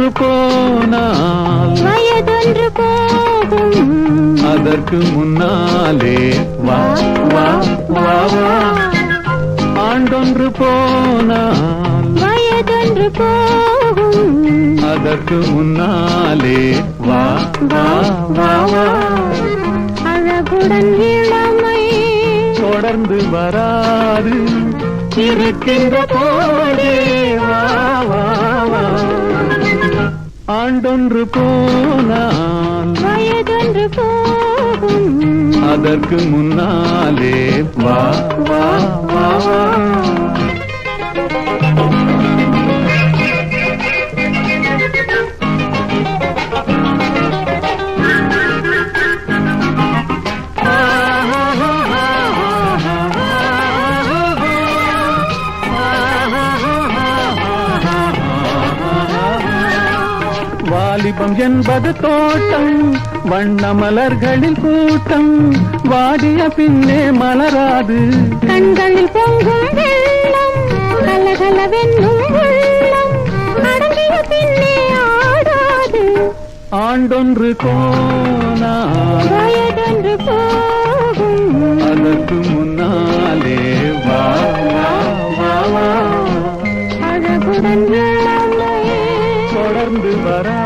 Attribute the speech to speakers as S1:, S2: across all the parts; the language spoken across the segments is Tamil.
S1: வயதொன்று போனால் வயதொன்று போகும். அதற்கு முன்னாலே வா வா வா வா. ஆண்டொன்று போனால்
S2: வயதொன்று போகும்.
S1: அதற்கு முன்னாலே வா வா வா வா.
S2: அழகுடன் இளமை.
S1: தொடர்ந்து வராது. இருக்கின்ற போதே ஆண்டொன்று போனால்
S2: வயதொன்று போகும்.
S1: அதற்கு முன்னாலே வா வா வா. வாலிபம் என்பது தோட்டம் வண்ண மலர்களின் கூட்டம். வாடிய பின்னே மலராது.
S2: கண்களில் பொங்கும் வெள்ளம் கலகலவென்னும் உள்ளம். அடங்கிய பின்னே ஆடாது.
S1: ஆண்டொன்று போனால்
S2: வயதொன்று போகும்.
S1: அதற்கு முன்னாலே வா வா
S2: அழகுடன்
S1: தொடர்ந்து வராது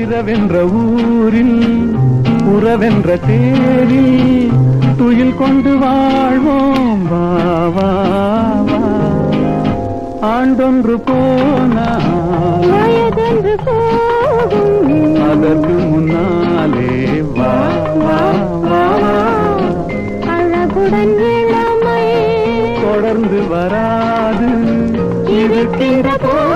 S1: இரவென்ற ஊரில் உறவென்ற தேரில் துயில் கொண்டு வாழ்வோம். வா ஆண்டொன்று போனால் அதற்கு முன்னாலே வா
S2: அழகுடன்
S1: தொடர்ந்து வராது. இருக்கின்ற வா